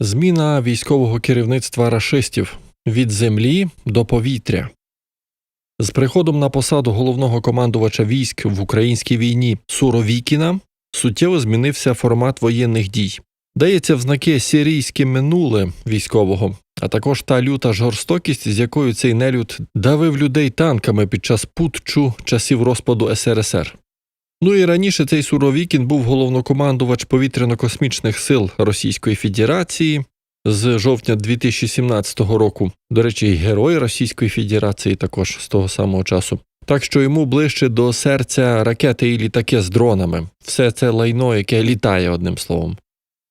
Зміна військового керівництва рашистів від землі до повітря. З приходом на посаду головного командувача військ в українській війні Суровікіна суттєво змінився формат воєнних дій. Дається в знаки сирійське минуле військового, а також та люта жорстокість, з якою цей нелюд давив людей танками під час путчу часів розпаду СРСР. Ну і раніше цей Суровікін був головнокомандувач повітряно-космічних сил Російської Федерації з жовтня 2017 року. До речі, герой Російської Федерації також з того самого часу. Так що йому ближче до серця ракети і літаки з дронами, все це лайно, яке літає одним словом.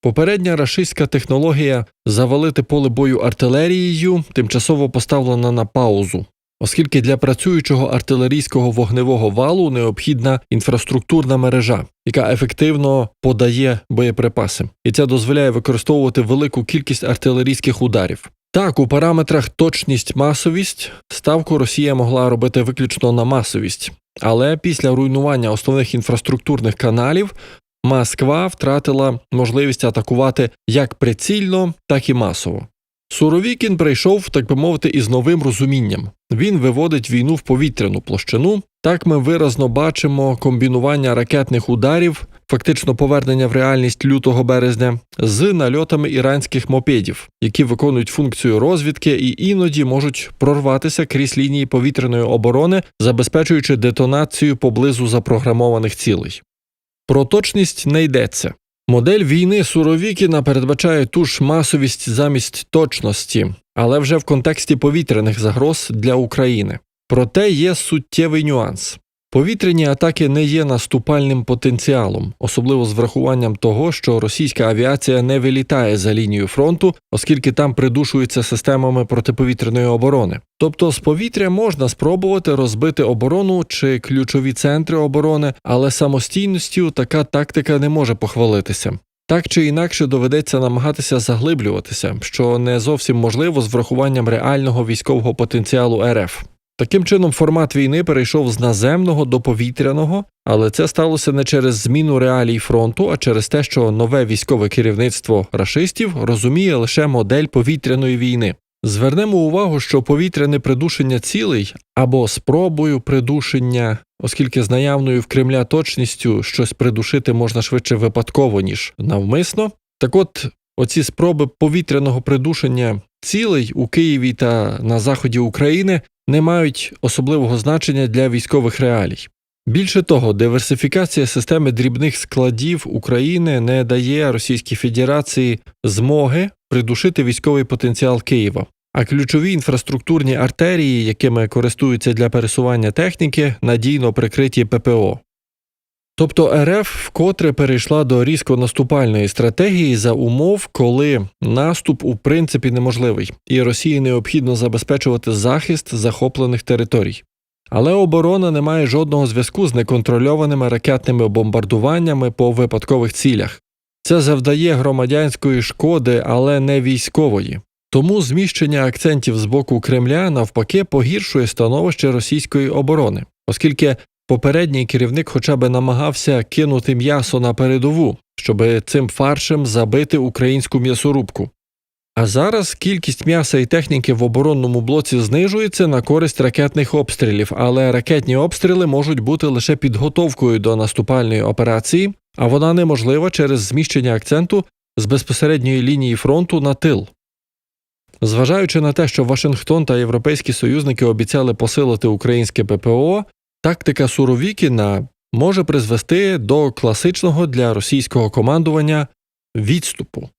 Попередня рашистська технологія завалити поле бою артилерією тимчасово поставлена на паузу, оскільки для працюючого артилерійського вогневого валу необхідна інфраструктурна мережа, яка ефективно подає боєприпаси, і це дозволяє використовувати велику кількість артилерійських ударів. Так, у параметрах точність масовість ставку Росія могла робити виключно на масовість, але після руйнування основних інфраструктурних каналів Москва втратила можливість атакувати як прицільно, так і масово. Суровікін прийшов, так би мовити, із новим розумінням. Він виводить війну в повітряну площину. Так ми виразно бачимо комбінування ракетних ударів, фактично повернення в реальність лютого березня, з нальотами іранських мопедів, які виконують функцію розвідки і іноді можуть прорватися крізь лінії повітряної оборони, забезпечуючи детонацію поблизу запрограмованих цілей. Про точність не йдеться. Модель війни Суровікіна передбачає ту ж масовість замість точності, але вже в контексті повітряних загроз для України. Проте є суттєвий нюанс. Повітряні атаки не є наступальним потенціалом, особливо з врахуванням того, що російська авіація не вилітає за лінію фронту, оскільки там придушується системами протиповітряної оборони. Тобто з повітря можна спробувати розбити оборону чи ключові центри оборони, але самостійністю така тактика не може похвалитися. Так чи інакше доведеться намагатися заглиблюватися, що не зовсім можливо з врахуванням реального військового потенціалу РФ. Таким чином, формат війни перейшов з наземного до повітряного, але це сталося не через зміну реалій фронту, а через те, що нове військове керівництво рашистів розуміє лише модель повітряної війни. Звернемо увагу, що повітряне придушення цілей або спробою придушення, оскільки з наявною в Кремля точністю щось придушити можна швидше випадково, ніж навмисно. Так от, оці спроби повітряного придушення цілей у Києві та на заході України не мають особливого значення для військових реалій. Більше того, диверсифікація системи дрібних складів України не дає Російській Федерації змоги придушити військовий потенціал Києва, а ключові інфраструктурні артерії, якими користуються для пересування техніки, надійно прикриті ППО. Тобто РФ вкотре перейшла до різко наступальної стратегії за умов, коли наступ у принципі неможливий, і Росії необхідно забезпечувати захист захоплених територій. Але оборона не має жодного зв'язку з неконтрольованими ракетними бомбардуваннями по випадкових цілях. Це завдає громадянської шкоди, але не військової. Тому зміщення акцентів з боку Кремля навпаки погіршує становище російської оборони, оскільки Попередній керівник хоча б намагався кинути м'ясо на передову, щоб цим фаршем забити українську м'ясорубку. А зараз кількість м'яса і техніки в оборонному блоці знижується на користь ракетних обстрілів, але ракетні обстріли можуть бути лише підготовкою до наступальної операції, а вона неможлива через зміщення акценту з безпосередньої лінії фронту на тил. Зважаючи на те, що Вашингтон та європейські союзники обіцяли посилити українське ППО, Тактика Суровікіна може призвести до класичного для російського командування відступу.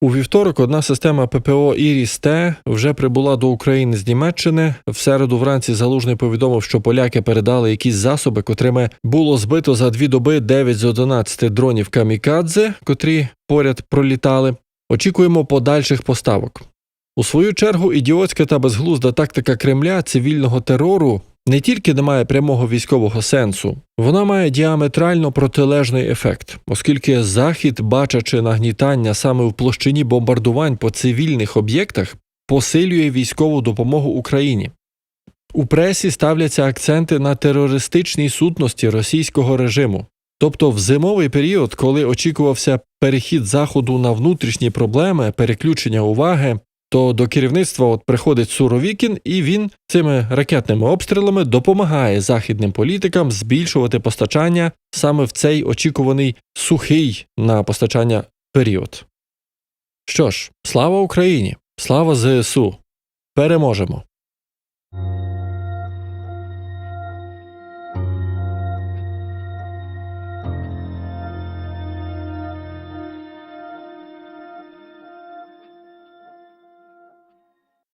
У вівторок одна система ППО Іріс Т вже прибула до України з Німеччини. В середу вранці залужний повідомив, що поляки передали якісь засоби, котрими було збито за дві доби 9 з 11 дронів камікадзе, котрі поряд пролітали. Очікуємо подальших поставок. У свою чергу ідіотська та безглузда тактика Кремля цивільного терору не тільки не має прямого військового сенсу, вона має діаметрально протилежний ефект, оскільки Захід, бачачи нагнітання саме в площині бомбардувань по цивільних об'єктах, посилює військову допомогу Україні. У пресі ставляться акценти на терористичній сутності російського режиму. Тобто, в зимовий період, коли очікувався перехід заходу на внутрішні проблеми, переключення уваги, то до керівництва от приходить Суровікін, і він цими ракетними обстрілами допомагає західним політикам збільшувати постачання саме в цей очікуваний сухий на постачання період. Що ж, слава Україні! Слава ЗСУ! Переможемо!